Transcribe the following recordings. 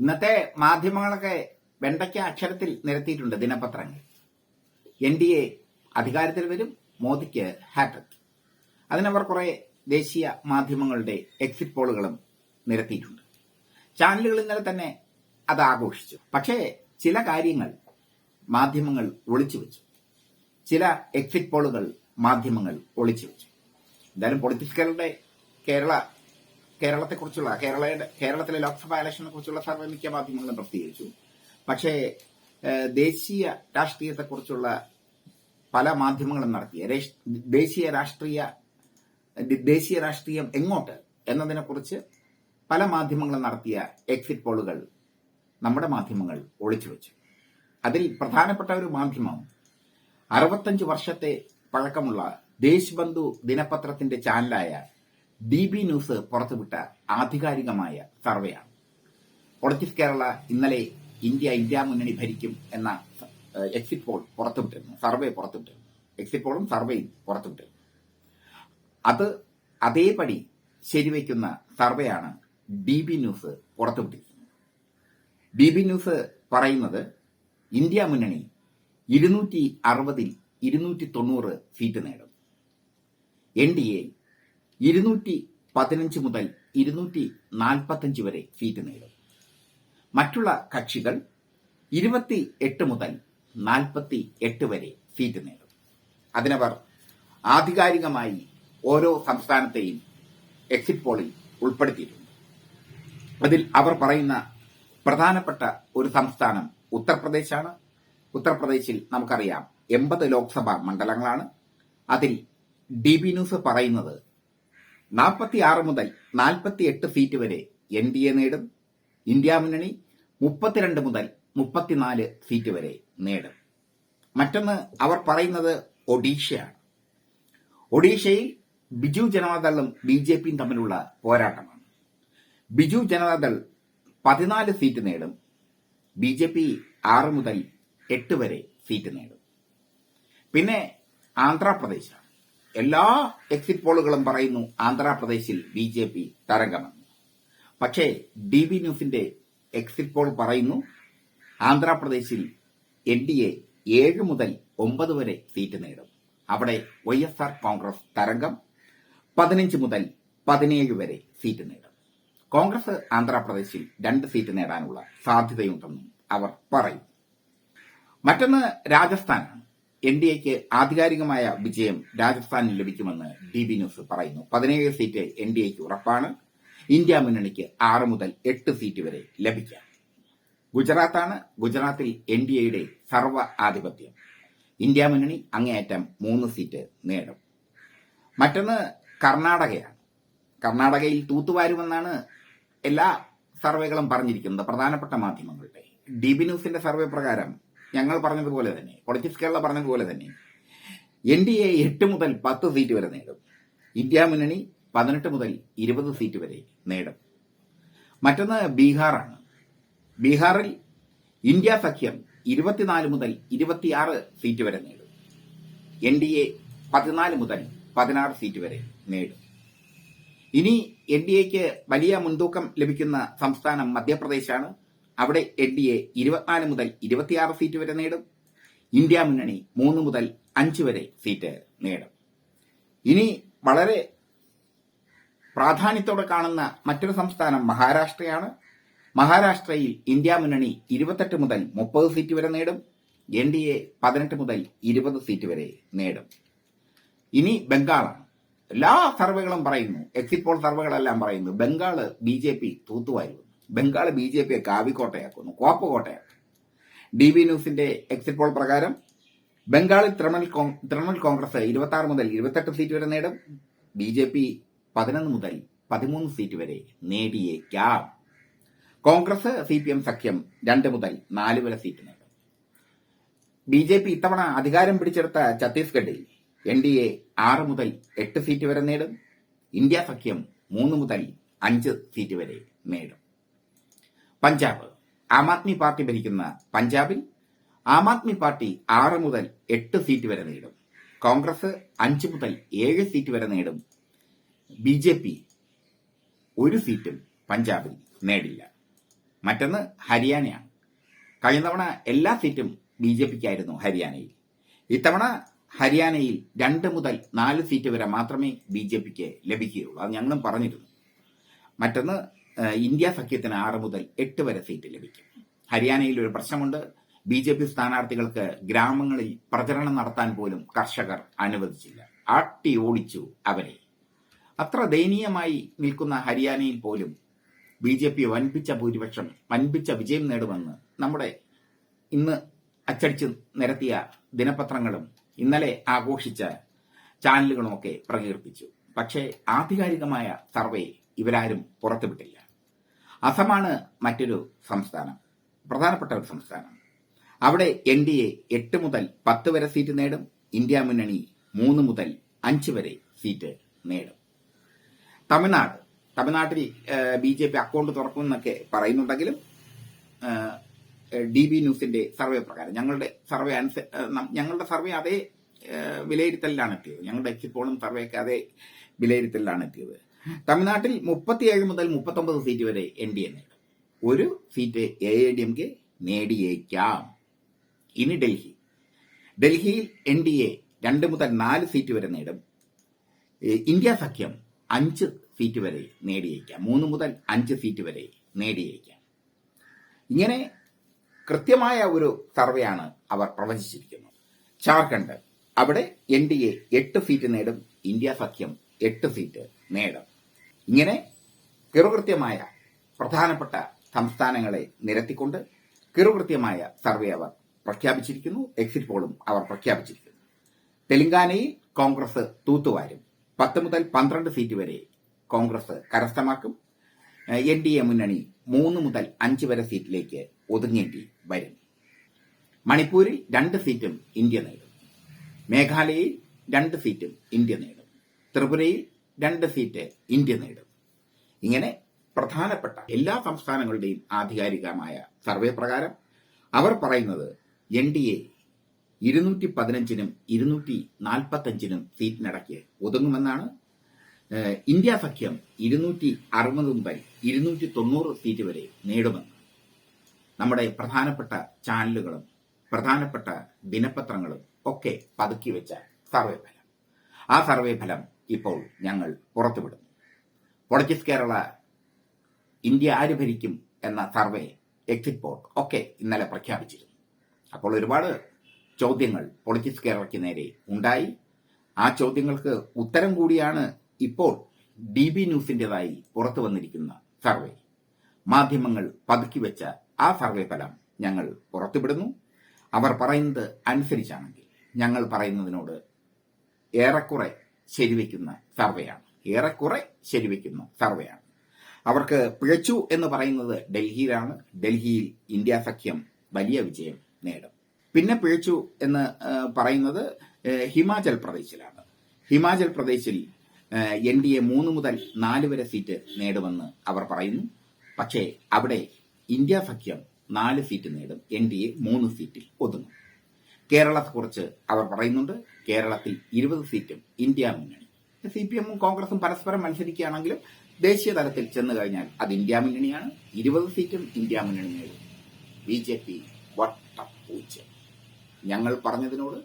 ഇന്നത്തെ മാധ്യമങ്ങളൊക്കെ വെണ്ടയ്ക്ക അക്ഷരത്തിൽ നിരത്തിയിട്ടുണ്ട് ദിനപത്രങ്ങൾ. എൻ ഡി എ അധികാരത്തിൽ വരും മോദിക്ക് ഹാട്രിക് അതിനവർ കുറെ ദേശീയ മാധ്യമങ്ങളുടെ എക്സിറ്റ് പോളുകളും നിരത്തിയിട്ടുണ്ട്. ചാനലുകൾ ഇന്നലെ തന്നെ അത് ആഘോഷിച്ചു. പക്ഷേ ചില കാര്യങ്ങൾ മാധ്യമങ്ങൾ ഒളിച്ചു വെച്ചു. ചില എക്സിറ്റ് പോളുകൾ മാധ്യമങ്ങൾ ഒളിച്ചു വെച്ചു. എന്തായാലും പൊളിറ്റിക്കലുടെ കേരള കേരളത്തെക്കുറിച്ചുള്ള കേരളയുടെ കേരളത്തിലെ ലോക്സഭാ ഇലക്ഷനെ കുറിച്ചുള്ള സർവേ മിക്ക മാധ്യമങ്ങളും പ്രസിദ്ധീകരിച്ചു. പക്ഷേ ദേശീയ രാഷ്ട്രീയത്തെക്കുറിച്ചുള്ള പല മാധ്യമങ്ങളും നടത്തിയ ദേശീയ രാഷ്ട്രീയ ദേശീയ രാഷ്ട്രീയം എങ്ങോട്ട് എന്നതിനെക്കുറിച്ച് പല മാധ്യമങ്ങളും നടത്തിയ എക്സിറ്റ് പോളുകൾ നമ്മുടെ മാധ്യമങ്ങൾ ഒളിച്ചു വെച്ചു. അതിൽ പ്രധാനപ്പെട്ട ഒരു മാധ്യമം അറുപത്തഞ്ച് വർഷത്തെ പഴക്കമുള്ള ദേശബന്ധു ദിനപത്രത്തിന്റെ ചാനലായ ഡി ബി ന്യൂസ് പുറത്തുവിട്ട ആധികാരികമായ സർവേയാണ്. പൊളിറ്റിക്സ് കേരള ഇന്നലെ ഇന്ത്യ ഇന്ത്യ മുന്നണി ഭരിക്കും എന്ന എക്സിറ്റ് പോൾ പുറത്തുവിട്ടിരുന്നു. സർവേ പുറത്തുവിട്ടിരുന്നു. എക്സിറ്റ് പോളും സർവേയും പുറത്തുവിട്ടിരുന്നു. അത് അതേപടി ശരിവയ്ക്കുന്ന സർവേയാണ് ഡി ബി ന്യൂസ് പുറത്തുവിട്ടിരിക്കുന്നത്. ഡി ബി ന്യൂസ് പറയുന്നത് ഇന്ത്യ മുന്നണി ഇരുന്നൂറ്റി അറുപതിൽ ഇരുന്നൂറ്റി തൊണ്ണൂറ് സീറ്റ് നേടും. എൻ ഡി എ ഇരുന്നൂറ്റി പതിനഞ്ച് മുതൽ ഇരുന്നൂറ്റി നാൽപ്പത്തഞ്ച് വരെ സീറ്റ് നേടും മറ്റുള്ള കക്ഷികൾ ഇരുപത്തി എട്ട് മുതൽ നാൽപ്പത്തി എട്ട് വരെ സീറ്റ് നേടും അതിനവർ ആധികാരികമായി ഓരോ സംസ്ഥാനത്തെയും എക്സിറ്റ് പോളിൽ ഉൾപ്പെടുത്തിയിട്ടുണ്ട്. അതിൽ അവർ പറയുന്ന പ്രധാനപ്പെട്ട ഒരു സംസ്ഥാനം ഉത്തർപ്രദേശാണ്. ഉത്തർപ്രദേശിൽ നമുക്കറിയാം എൺപത് ലോക്സഭാ മണ്ഡലങ്ങളാണ്. അതിൽ ഡി ബി ന്യൂസ് പറയുന്നത് നാൽപ്പത്തി ആറ് മുതൽ നാൽപ്പത്തി എട്ട് സീറ്റ് വരെ എൻ ഡി എ നേടും. ഇന്ത്യ മുന്നണി മുപ്പത്തിരണ്ട് മുതൽ മുപ്പത്തിനാല് സീറ്റ് വരെ നേടും. മറ്റൊന്ന് അവർ പറയുന്നത് ഒഡീഷയാണ്. ഒഡീഷയിൽ ബിജു ജനതാദളും ബി ജെ പിയും തമ്മിലുള്ള പോരാട്ടമാണ്. ബിജു ജനതാദൾ പതിനാല് സീറ്റ് നേടും. ബി ജെ പി ആറ് മുതൽ എട്ട് വരെ സീറ്റ് നേടും. പിന്നെ ആന്ധ്രാപ്രദേശാണ്. എല്ലാ എക്സിറ്റ് പോളുകളും പറയുന്നു ആന്ധ്രാപ്രദേശിൽ ബി ജെ പി തരംഗമെന്ന് പക്ഷേ ഡി ബി ന്യൂസിന്റെ എക്സിറ്റ് പോൾ പറയുന്നു ആന്ധ്രാപ്രദേശിൽ എൻ ഡി എ ഏഴ് മുതൽ ഒമ്പത് വരെ സീറ്റ് നേടും. അവിടെ വൈ എസ് ആർ കോൺഗ്രസ് തരംഗം പതിനഞ്ച് മുതൽ പതിനേഴ് വരെ സീറ്റ് നേടും. കോൺഗ്രസ് ആന്ധ്രാപ്രദേശിൽ രണ്ട് സീറ്റ് നേടാനുള്ള സാധ്യതയുണ്ടെന്നും അവർ പറയും. മറ്റൊന്ന് രാജസ്ഥാനാണ്. എൻ ഡി എക്ക് ആധികാരികമായ വിജയം രാജസ്ഥാനിൽ ലഭിക്കുമെന്ന് ഡി ബി ന്യൂസ് പറയുന്നു. പതിനേഴ് സീറ്റ് എൻ ഡി എക്ക് ഉറപ്പാണ്. ഇന്ത്യ മുന്നണിക്ക് ആറ് മുതൽ എട്ട് സീറ്റ് വരെ ലഭിക്കാം. ഗുജറാത്താണ്. ഗുജറാത്തിൽ എൻ ഡി എയുടെ സർവ ആധിപത്യം. ഇന്ത്യ മുന്നണി അങ്ങേയറ്റം മൂന്ന് സീറ്റ് നേടും. മറ്റൊന്ന് കർണാടകയാണ്. കർണാടകയിൽ തൂത്തുവാരുമെന്നാണ് എല്ലാ സർവേകളും പറഞ്ഞിരിക്കുന്നത്. പ്രധാനപ്പെട്ട മാധ്യമങ്ങളുടെ. ഡി ബി ന്യൂസിന്റെ സർവേ പ്രകാരം ഞങ്ങൾ പറഞ്ഞതുപോലെ തന്നെ. പൊളിറ്റിക്സ് കേരള പറഞ്ഞതുപോലെ തന്നെ. എൻ ഡി എ എട്ട് മുതൽ പത്ത് സീറ്റ് വരെ നേടും. ഇന്ത്യ മുന്നണി പതിനെട്ട് മുതൽ ഇരുപത് സീറ്റ് വരെ നേടും. മറ്റൊന്ന് ബീഹാറാണ്. ബീഹാറിൽ ഇന്ത്യ സഖ്യം ഇരുപത്തിനാല് മുതൽ ഇരുപത്തിയാറ് സീറ്റ് വരെ നേടും. എൻ ഡി എ പതിനാല് മുതൽ പതിനാറ് സീറ്റ് വരെ നേടും. ഇനി എൻ ഡി എക്ക് വലിയ മുൻതൂക്കം ലഭിക്കുന്ന സംസ്ഥാനം മധ്യപ്രദേശാണ്. അവിടെ എൻ ഡി എ ഇരുപത്തിനാല് മുതൽ ഇരുപത്തിയാറ് സീറ്റ് വരെ നേടും. ഇന്ത്യ മുന്നണി മൂന്ന് മുതൽ അഞ്ച് വരെ സീറ്റ് നേടും. ഇനി വളരെ പ്രാധാന്യത്തോടെ കാണുന്ന മറ്റൊരു സംസ്ഥാനം മഹാരാഷ്ട്രയാണ്. മഹാരാഷ്ട്രയിൽ ഇന്ത്യ മുന്നണി ഇരുപത്തെട്ട് മുതൽ മുപ്പത് സീറ്റ് വരെ നേടും. എൻ ഡി എ പതിനെട്ട് മുതൽ ഇരുപത് സീറ്റ് വരെ നേടും. ഇനി ബംഗാളാണ്. എല്ലാ സർവേകളും പറയുന്നു. എക്സിറ്റ് പോൾ സർവേകളെല്ലാം പറയുന്നു. ബംഗാൾ ബി ജെ പി തൂത്തുവാരുന്നു. ബംഗാൾ ബി ജെ പിയെ കാവിക്കോട്ടയാക്കുന്നു കോപ്പ കോട്ടയാക്കുന്നു ഡി ബി ന്യൂസിന്റെ എക്സിറ്റ് പോൾ പ്രകാരം ബംഗാളിൽ തൃണമൂൽ തൃണമൂൽ കോൺഗ്രസ് ഇരുപത്തി ആറ് മുതൽ ഇരുപത്തെട്ട് സീറ്റ് വരെ നേടും. ബി ജെ പി പതിനൊന്ന് മുതൽ പതിമൂന്ന് സീറ്റ് വരെ നേടിയേക്കാം. കോൺഗ്രസ് സി പി എം സഖ്യം രണ്ട് മുതൽ നാല് വരെ സീറ്റ് നേടും. ബി ജെ പി ഇത്തവണ അധികാരം പിടിച്ചെടുത്ത ഛത്തീസ്ഗഡിൽ എൻ ഡി എ ആറ് മുതൽ എട്ട് സീറ്റ് വരെ നേടും. ഇന്ത്യ സഖ്യം മൂന്ന് മുതൽ അഞ്ച് സീറ്റ് വരെ നേടും. പഞ്ചാബ്. ആം ആദ്മി പാർട്ടി ഭരിക്കുന്ന പഞ്ചാബിൽ ആം ആദ്മി പാർട്ടി ആറ് മുതൽ എട്ട് സീറ്റ് വരെ നേടും. കോൺഗ്രസ് അഞ്ച് മുതൽ ഏഴ് സീറ്റ് വരെ നേടും. ബി ജെ പി ഒരു സീറ്റും പഞ്ചാബിൽ നേടില്ല. മറ്റൊന്ന് ഹരിയാനയാണ്. കഴിഞ്ഞ തവണ എല്ലാ സീറ്റും ബി ജെ പിക്കായിരുന്നു ഹരിയാനയിൽ. ഇത്തവണ ഹരിയാനയിൽ രണ്ട് മുതൽ നാല് സീറ്റ് വരെ മാത്രമേ ബി ജെ പിക്ക് ലഭിക്കുകയുള്ളൂ. അത് ഞങ്ങളും പറഞ്ഞിരുന്നു. മറ്റൊന്ന് ഇന്ത്യ സഖ്യത്തിന് ആറ് മുതൽ എട്ട് വരെ സീറ്റ് ലഭിക്കും. ഹരിയാനയിൽ ഒരു പ്രശ്നമുണ്ട്. ബി ജെ പി സ്ഥാനാർത്ഥികൾക്ക് ഗ്രാമങ്ങളിൽ പ്രചരണം നടത്താൻ പോലും കർഷകർ അനുവദിച്ചില്ല. ആട്ടി ഓടിച്ചു അവരെ. അത്ര ദയനീയമായി നിൽക്കുന്ന ഹരിയാനയിൽ പോലും ബി ജെ പി വൻപിച്ച ഭൂരിപക്ഷം വൻപിച്ച വിജയം നേടുമെന്ന് നമ്മുടെ ഇന്ന് അച്ചടിച്ച് നിരത്തിയ ദിനപത്രങ്ങളും ഇന്നലെ ആഘോഷിച്ച ചാനലുകളുമൊക്കെ പ്രകീർത്തിച്ചു. പക്ഷേ ആധികാരികമായ സർവേ ഇവരാരും പുറത്തുവിട്ടില്ല. അസമാണ് മറ്റൊരു സംസ്ഥാനം പ്രധാനപ്പെട്ട ഒരു സംസ്ഥാനം. അവിടെ എൻ ഡി എ എട്ട് മുതൽ പത്ത് വരെ സീറ്റ് നേടും ഇന്ത്യ മുന്നണി മൂന്ന് മുതൽ അഞ്ച് വരെ സീറ്റ് നേടും. തമിഴ്നാട് തമിഴ്നാട്ടിൽ ബി ജെ പി അക്കൗണ്ട് തുറക്കുമെന്നൊക്കെ പറയുന്നുണ്ടെങ്കിലും ഡി ബി ന്യൂസിന്റെ സർവേ പ്രകാരം. ഞങ്ങളുടെ സർവേ അനുസ ഞങ്ങളുടെ സർവേ അതേ വിലയിരുത്തലിലാണ് എത്തിയത്. ഞങ്ങളുടെ എക്സിറ്റ് പോളും സർവേ ഒക്കെ അതേ വിലയിരുത്തലിലാണ് എത്തിയത്. തമിഴ്നാട്ടിൽ മുപ്പത്തിയേഴ് മുതൽ മുപ്പത്തൊമ്പത് സീറ്റ് വരെ എൻ ഡി എ നേടും. ഒരു seat A I D M K നേടിയേക്കാം. ഇനി ഡൽഹി. ഡൽഹിയിൽ എൻ ഡി എ രണ്ട് മുതൽ നാല് സീറ്റ് വരെ നേടും. ഇന്ത്യ സഖ്യം അഞ്ച് സീറ്റ് വരെ നേടിയേക്കാം. മൂന്ന് മുതൽ അഞ്ച് സീറ്റ് വരെ നേടിയേക്കാം. ഇങ്ങനെ കൃത്യമായ ഒരു സർവേയാണ് അവർ പ്രവചിച്ചിരിക്കുന്നത്. ജാർഖണ്ഡ് അവിടെ എൻ ഡി എ എട്ട് സീറ്റ് നേടും. ഇന്ത്യ സഖ്യം എട്ട് സീറ്റ് നേടും. ഇങ്ങനെ കിറുകൃത്യമായ പ്രധാനപ്പെട്ട സംസ്ഥാനങ്ങളെ നിരത്തിക്കൊണ്ട് കിറുകൃത്യമായ സർവേ അവർ പ്രഖ്യാപിച്ചിരിക്കുന്നു. എക്സിറ്റ് പോളും അവർ പ്രഖ്യാപിച്ചിരിക്കുന്നു. തെലങ്കാനയിൽ കോൺഗ്രസ് തൂത്തുവാരും. പത്ത് മുതൽ പന്ത്രണ്ട് സീറ്റ് വരെ കോൺഗ്രസ് കരസ്ഥമാക്കും. എൻ ഡി എ മുന്നണി മൂന്ന് മുതൽ അഞ്ച് വരെ സീറ്റിലേക്ക് ഒതുങ്ങേണ്ടി വരും. മണിപ്പൂരിൽ രണ്ട് സീറ്റും ഇന്ത്യ നേടും. മേഘാലയയിൽ രണ്ട് സീറ്റും ഇന്ത്യ നേടും. ത്രിപുരയിൽ രണ്ട് സീറ്റ് ഇന്ത്യ നേടും. ഇങ്ങനെ പ്രധാനപ്പെട്ട എല്ലാ സംസ്ഥാനങ്ങളുടെയും ആധികാരികമായ സർവേ പ്രകാരം അവർ പറയുന്നത് എൻ ഡി എ ഇരുന്നൂറ്റി പതിനഞ്ചിനും ഇരുന്നൂറ്റി നാൽപ്പത്തഞ്ചിനും സീറ്റിനിടയ്ക്ക് ഒതുങ്ങുമെന്നാണ് ഇന്ത്യ സഖ്യം ഇരുന്നൂറ്റി അറുപത് മുതൽ ഇരുന്നൂറ്റി തൊണ്ണൂറ് സീറ്റ് വരെ നേടുമെന്ന്. നമ്മുടെ പ്രധാനപ്പെട്ട ചാനലുകളും പ്രധാനപ്പെട്ട ദിനപത്രങ്ങളും ഒക്കെ പതുക്കി വെച്ച സർവേ ഫലം. ആ സർവേ ഫലം ഇപ്പോൾ ഞങ്ങൾ പുറത്തുവിടുന്നു. പൊളിറ്റിക്സ് കേരള ഇന്ത്യ ആര് ഭരിക്കും എന്ന സർവേ എക്സിറ്റ് പോൾ ഒക്കെ ഇന്നലെ പ്രഖ്യാപിച്ചിരുന്നു. അപ്പോൾ ഒരുപാട് ചോദ്യങ്ങൾ പൊളിറ്റിക്സ് കേരളയ്ക്ക് നേരെ ഉണ്ടായി. ആ ചോദ്യങ്ങൾക്ക് ഉത്തരം കൂടിയാണ് ഇപ്പോൾ ഡി ബി ന്യൂസിന്റെതായി പുറത്തു വന്നിരിക്കുന്ന സർവേ. മാധ്യമങ്ങൾ പതുക്കി വെച്ച ആ സർവേ ഫലം ഞങ്ങൾ പുറത്തുവിടുന്നു. അവർ പറയുന്നത് അനുസരിച്ചാണെങ്കിൽ ഞങ്ങൾ പറയുന്നതിനോട് ഏറെക്കുറെ ശരിവെക്കുന്ന സർവേയാണ്. ഏറെക്കുറെ ശരിവെക്കുന്ന സർവേയാണ്. അവർക്ക് പിഴച്ചു എന്ന് പറയുന്നത് ഡൽഹിയിലാണ്. ഡൽഹിയിൽ ഇന്ത്യ സഖ്യം വലിയ വിജയം നേടും. പിന്നെ പിഴച്ചു എന്ന് പറയുന്നത് ഹിമാചൽ പ്രദേശിലാണ്. ഹിമാചൽ പ്രദേശിൽ എൻ ഡി എ മൂന്ന് മുതൽ നാല് വരെ സീറ്റ് നേടുമെന്ന് അവർ പറയുന്നു. പക്ഷേ അവിടെ ഇന്ത്യ സഖ്യം നാല് സീറ്റ് നേടും. എൻ ഡി എ മൂന്ന് സീറ്റിൽ ഒതുങ്ങും. കേരളത്തെക്കുറിച്ച് അവർ പറയുന്നുണ്ട്. കേരളത്തിൽ ഇരുപത് സീറ്റും ഇന്ത്യ മുന്നണി. സി പി എമ്മും കോൺഗ്രസും പരസ്പരം മത്സരിക്കുകയാണെങ്കിലും ദേശീയ തലത്തിൽ ചെന്ന് കഴിഞ്ഞാൽ അത് ഇന്ത്യ മുന്നണിയാണ്. ഇരുപത് സീറ്റും ഇന്ത്യ മുന്നണി നേടും. ബി ജെ പി വട്ടപ്പൂച്ച ഞങ്ങൾ പറഞ്ഞതിനോട്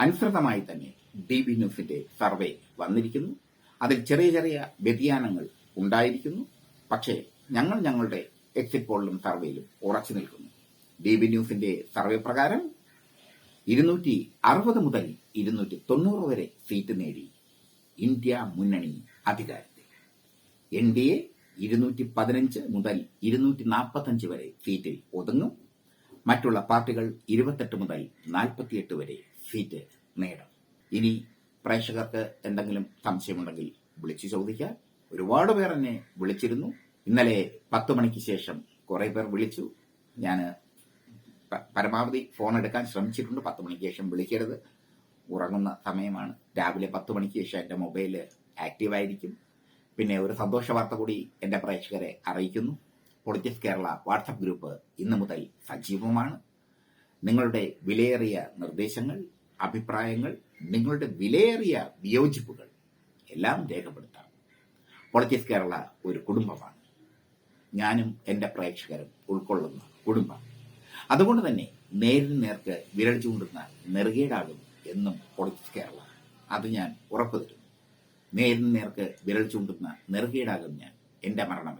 അനുസൃതമായി തന്നെ ഡി ബി ന്യൂസിന്റെ സർവേ വന്നിരിക്കുന്നു. അതിൽ ചെറിയ ചെറിയ വ്യതിയാനങ്ങൾ ഉണ്ടായിരിക്കുന്നു. പക്ഷേ ഞങ്ങൾ ഞങ്ങളുടെ എക്സിറ്റ് പോളിലും സർവേയിലും ഉറച്ചു നിൽക്കുന്നു. ഡി ബി ന്യൂസിന്റെ സർവേ പ്രകാരം ഇരുന്നൂറ്റി അറുപത് മുതൽ ഇരുന്നൂറ്റി തൊണ്ണൂറ് വരെ സീറ്റ് നേടി. ഇന്ത്യ മുന്നണി അധികാരത്തിൽ. എൻ ഡി എ ഇരുന്നൂറ്റി പതിനഞ്ച് മുതൽ ഇരുന്നൂറ്റി നാൽപ്പത്തഞ്ച് വരെ സീറ്റിൽ ഒതുങ്ങും. മറ്റുള്ള പാർട്ടികൾ ഇരുപത്തെട്ട് മുതൽ നാൽപ്പത്തിയെട്ട് വരെ സീറ്റ് നേടും. ഇനി പ്രേക്ഷകർക്ക് എന്തെങ്കിലും സംശയമുണ്ടെങ്കിൽ വിളിച്ചു ചോദിക്കാം. ഒരുപാട് പേർ എന്നെ വിളിച്ചിരുന്നു. ഇന്നലെ പത്ത് മണിക്ക് ശേഷം കുറേ പേർ വിളിച്ചു. ഞാൻ പരമാവധി ഫോൺ എടുക്കാൻ ശ്രമിച്ചിട്ടുണ്ട്. പത്ത് മണിക്ക് ശേഷം വിളിക്കരുത്. ഉറങ്ങുന്ന സമയമാണ്. രാവിലെ പത്ത് മണിക്ക് ശേഷം എന്റെ മൊബൈൽ ആക്റ്റീവായിരിക്കും പിന്നെ ഒരു സന്തോഷ വാർത്ത കൂടി എന്റെ പ്രേക്ഷകരെ അറിയിക്കുന്നു. പൊളിറ്റിക്സ് കേരള വാട്സപ്പ് ഗ്രൂപ്പ് ഇന്ന് മുതൽ സജീവമാണ്. നിങ്ങളുടെ വിലയേറിയ നിർദ്ദേശങ്ങൾ അഭിപ്രായങ്ങൾ നിങ്ങളുടെ വിലയേറിയ വിയോജിപ്പുകൾ എല്ലാം രേഖപ്പെടുത്താം. പൊളിറ്റിക്സ് കേരള ഒരു കുടുംബമാണ്. ഞാനും എന്റെ പ്രേക്ഷകരും ഉൾക്കൊള്ളുന്ന കുടുംബം. അതുകൊണ്ട് തന്നെ നേരിന് നേർക്ക് വിരൽ നെറുകേടാകും എന്നും പൊളിറ്റിക്സ് കേരള. അത് ഞാൻ ഉറപ്പു തരുന്നു. നേരിന് നേർക്ക് വിരൽ നെറുകേടാകും ഞാൻ എന്റെ മരണം